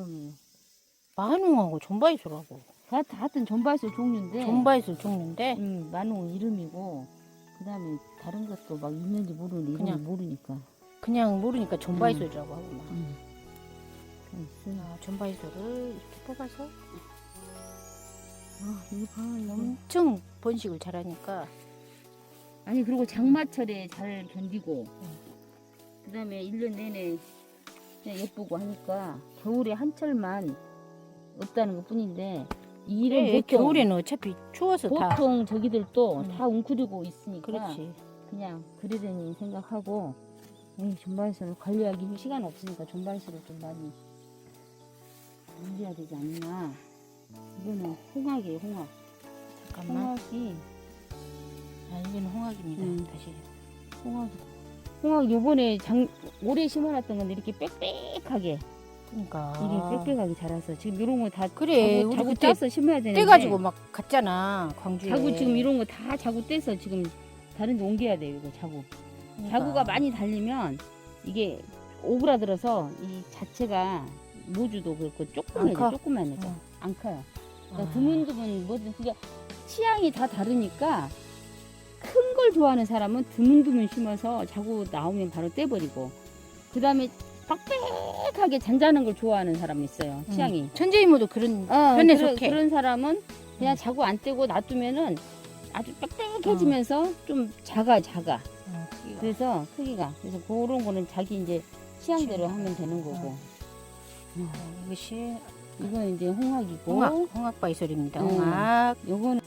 음. 만웅하고. 다, 다 같은 전바이솔 종류인데 존바이소 종류인데 음, 만웅 이름이고 그 다음에 다른 것도 막 있는지 모르는 이름을 그냥. 모르니까 그냥 모르니까 존바이소라고 하구나. 음. 음, 있어요. 아, 존바이소를 이렇게 뽑아서 아, 이거 봐 엄청 번식을 잘하니까 아니 그리고 장마철에 잘 견디고 그 다음에 1년 내내 예쁘고 하니까 겨울에 한철만 없다는 것 뿐인데 이런 그래, 보통, 겨울에는 어차피 추워서 다 보통 저기들도 음. 다 웅크리고 있으니까 그렇지. 그냥 그러려니 생각하고 에이, 존바이스를 관리하기 시간 없으니까 존바이스를 좀 많이 관리해야 되지 않나 이거는 홍학이에요 홍학 잠깐만. 홍학이 아, 이제는 홍학입니다. 음. 다시. 홍학 홍학 요번에 장 올해 심어놨던 건데 이렇게 빽빽하게 그러니까 이게 빽빽하게 자라서 지금 이런 거 다 그래, 자구, 우리 자구 그때 떼서 심어야 되는데 떼가지고 막 갔잖아 광주에. 자구 지금 이런 거 다 자구 떼서 지금 다른 데 옮겨야 돼요 이거 자구 그러니까. 자구가 많이 달리면 이게 오그라들어서 이 자체가 모주도 그렇고 커? 조그매져 어. 안 커요 그러니까 아. 드문드문 뭐든 그게 취향이 다 다르니까 큰걸 좋아하는 사람은 드문드문 심어서 자구 나오면 바로 떼버리고 그 다음에 빡빽하게 잔잔한 걸 좋아하는 사람이 있어요 음. 취향이 천재 이모도 그런 어, 편에 그런, 속해. 그런 사람은 그냥 음. 자구 안 떼고 놔두면은 아주 빽빽해지면서 좀 작아 작아 어. 그래서 크기가 그래서 그런 거는 자기 이제 취향대로 취향. 하면 되는 거고 어, 이것이 이건 이제 홍학이고 홍학 홍학 바이솔입니다. 음. 홍학 요거는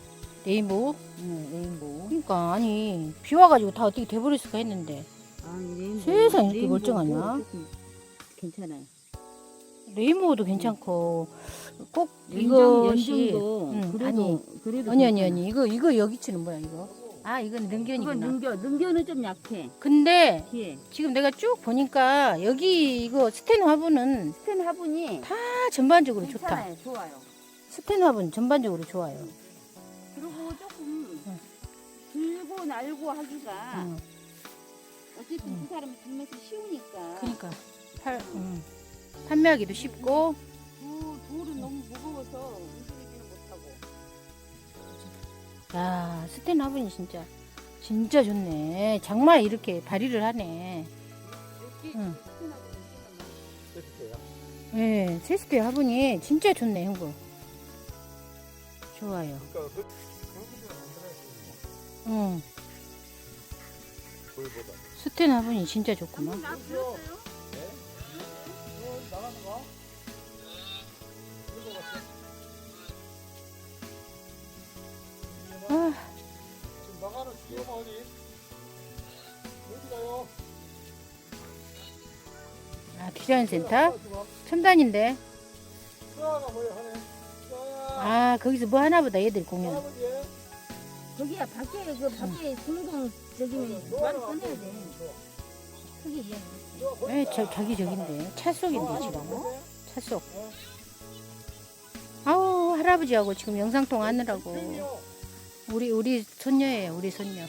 레인보우. 음, 레인보우 그러니까 아니 비 와가지고 다 어떻게 돼버릴 수가 있는데 아, 레인보우 세상에 이렇게 레인보우도 멀쩡하냐? 조금 괜찮아요 레인보우도 괜찮고 꼭 이것이 연정도 음, 그래도 아니 그래도 아니 아니 괜찮아. 아니 이거 이거 여기치는 뭐야 이거? 아 이건 이건 능견이구나. 능겨 능겨는 좀 약해 근데 뒤에 지금 내가 쭉 보니까 여기 이거 스텐 화분은 스텐 화분이 다 전반적으로 좋다. 괜찮아요 좋아요 스텐 화분 전반적으로 좋아요. 그리고 조금 응. 들고 날고 하기가 음, 어쨌든 응. 그 사람이 들면서 쉬우니까 그러니까 팔 음, 판매하기도 쉽고 두, 돌은 너무 무거워서 움직이지는 못하고 야 스텐 화분이 진짜 진짜 좋네. 정말 이렇게 발휘를 하네. 여기 응. 예, 세스페 화분이 진짜 좋네, 형부. 좋아요. 그러니까 그 응. 돌보다. 스텐 화분이 진짜 좋구만. 나 나가는 거? 아, 지금 나가는 주요가 어디? 어디 가요? 아 디자인 센터? 첨단인데. 수아가 뭐야 하네. 수아야. 아, 거기서 뭐 하나 보다 얘들 공연. 할아버지. 저기야 밖에 그 밖에 공동 저기 말을 꺼내야 돼 크게 이야기 예, 저, 저기 저긴데. 차 속인데, 지금. 차 속. 아우, 할아버지하고 지금 영상통화 하느라고. 우리, 우리 손녀예요, 우리 손녀. 아,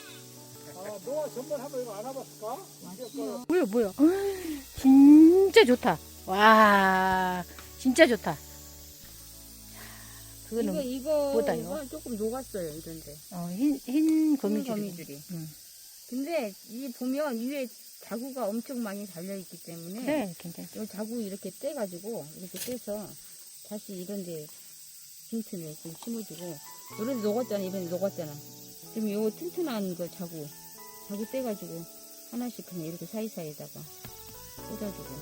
너가 전번 한번 이거? 왔지요 뭐야, 뭐야. 진짜 좋다. 와, 진짜 좋다. 그거는 이거 이거 뭐다요? 이거 조금 녹았어요 이런데 어, 흰, 흰 거미줄. 거미줄이. 응. 근데 이 보면 위에 자구가 엄청 많이 달려 있기 때문에 그래, 괜찮지. 이 자구 이렇게 떼가지고 이렇게 떼서 다시 이런데 빈틈에 좀 심어주고 이런 데 녹았잖아 이런 데 녹았잖아 지금 요 튼튼한 거 자구 자구 떼가지고 하나씩 그냥 이렇게 사이사이에다가 꽂아주고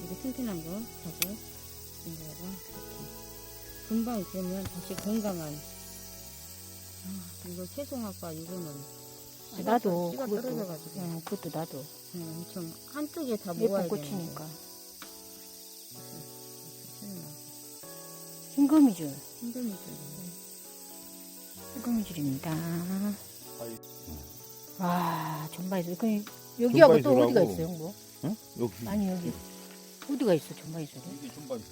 이렇게 튼튼한 거 자구 이거다가 이렇게 금방 그러면 다시 건강한 아, 이거 채송화과 이거는 씨가 나도 씨가 그것도, 떨어져가지고 어, 그것도 나도 응, 엄청 한쪽에 다 모아야 예쁜 되는데 꽃이니까. 신나. 흰 거미줄. 힘드니까 흰 거미줄입니다. 아이. 와, 전바이술. 그 여기하고 또. 어디가 있어요, 뭐? 응? 여기. 아니, 여기. 어디가 있어, 전바이술이? 이게 전반.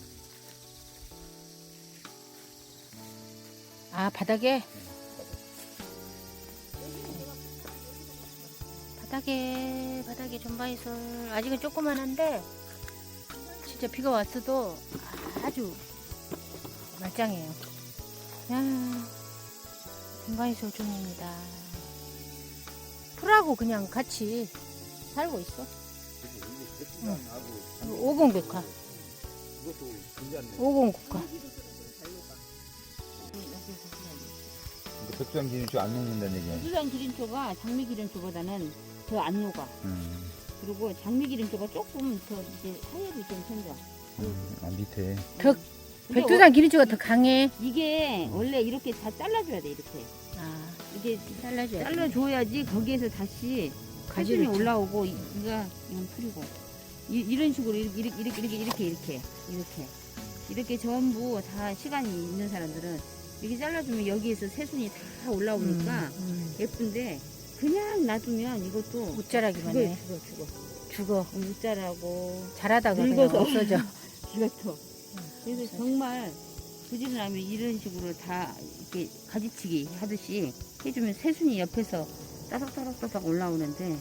아, 바닥에? 바닥에, 바닥에 전바이술. 아직은 조그만한데, 진짜 비가 왔어도 아주 말짱해요. 야, 인간이 소중입니다. 풀하고 그냥 같이 살고 있어. 오공백화, 이것도 괜찮네. 오공국화. 백두산 기준치 안 녹는다는 얘기야. 백두산 기린초가 장미 기린초보다는 더 안 녹아. 음, 그리고 장미 기린초가 조금 더 이제 하얘를 좀 생겨. 음, 아, 밑에. 더 근데 백두산 기린초가 더 강해. 이게 원래 이렇게 다 잘라줘야 돼 이렇게. 아, 이게 잘라줘야 돼. 잘라줘야지 거기에서 다시 쳐. 올라오고 이- 이가 이건 풀이고 이, 런 식으로 이렇게 이렇게 이렇게 이렇게 이렇게 이렇게 이렇게 이렇게 전부 다 시간이 있는 사람들은 이렇게 잘라주면 여기에서 새순이 다 올라오니까 음, 예쁜데 그냥 놔두면 이것도 못 자라기만 죽어 해. 죽어 죽어 죽어. 못 자라고 자라다가 늙어서. 없어져. 죽었어. 그래서 없어져. 정말 부지런하면 이런 식으로 다 이렇게 가지치기 하듯이 해주면 새순이 옆에서 따닥따닥따닥 올라오는데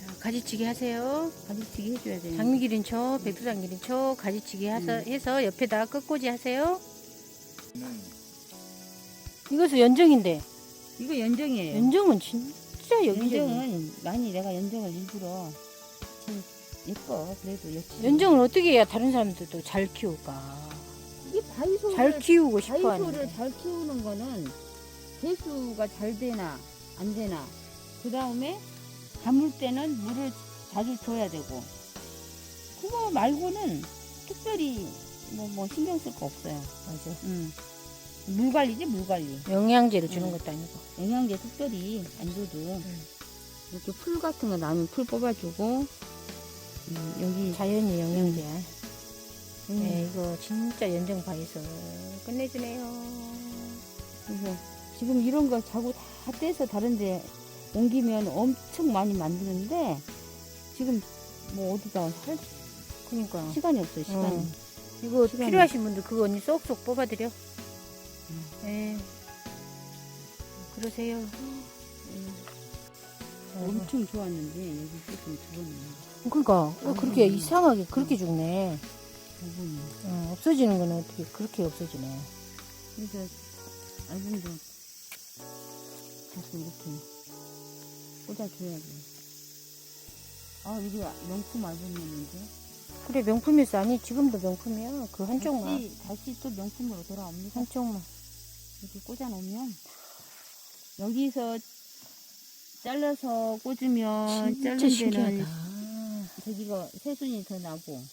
자, 가지치기 하세요. 가지치기 해줘야 돼. 장미 기린초, 백두산 기린초 가지치기 해서, 음. 해서 옆에다 끝꽂이 하세요. 이것은 연정인데 이거 연정이에요. 연정은 진짜 여기저기. 연정은 많이 내가 연정을 일부러 참 예뻐. 그래도 역시 연정을 어떻게 해야 다른 사람들도 잘 키울까? 이게 바이소를 잘 키우고 싶어 하는. 바이소를 잘 키우는 거는 개수가 잘 되나 안 되나 그 다음에 담을 때는 물을 자주 줘야 되고 그거 말고는 특별히 뭐, 뭐 신경 쓸 거 없어요. 맞아. 음. 물 관리지 물 관리. 영양제를 주는 음. 것도 아니고. 영양제 특별히 안 줘도 음. 이렇게 풀 같은 거 나면 풀 뽑아주고 음, 여기 자연이 영양제야. 음, 네, 이거 진짜 연정 바이소 끝내주네요. 그래서 지금 이런 거 자고 다 떼서 다른데 옮기면 엄청 많이 만드는데 지금 뭐 어디다 할 그러니까 시간이 없어요 시간이. 음. 이거 필요하신 분들 그거 언니 쏙쏙 뽑아드려. 음. 네. 그러세요. 아이고. 엄청 좋았는데 여기 조금 죽었네. 그러니까 어, 그렇게 음. 이상하게 그렇게 죽네. 부분이. 어, 없어지는 거는 어떻게 그렇게 없어지네. 그래서 알분도 자꾸 이렇게 꽂아줘야지. 아 이게 명품 알분이었는데. 그래 명품이었어. 아니 지금도 명품이야. 그 한쪽만 다시, 다시 또 명품으로 돌아옵니다. 한쪽만. 이렇게 꽂아놓으면 여기서 잘라서 꽂으면 자른 데는. 저기가 새순이 더 나고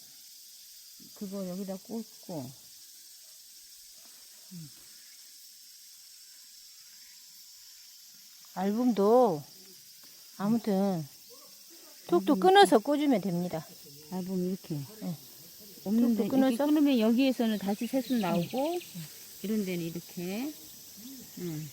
그거 여기다 꽂고 앨범도 아무튼 톡톡 끊어서 꽂으면 됩니다. 앨범 이렇게 응. 없는데 톡톡 이렇게 끊어서? 끊으면 여기에서는 다시 새순 나오고 이런 데는 이렇게 응.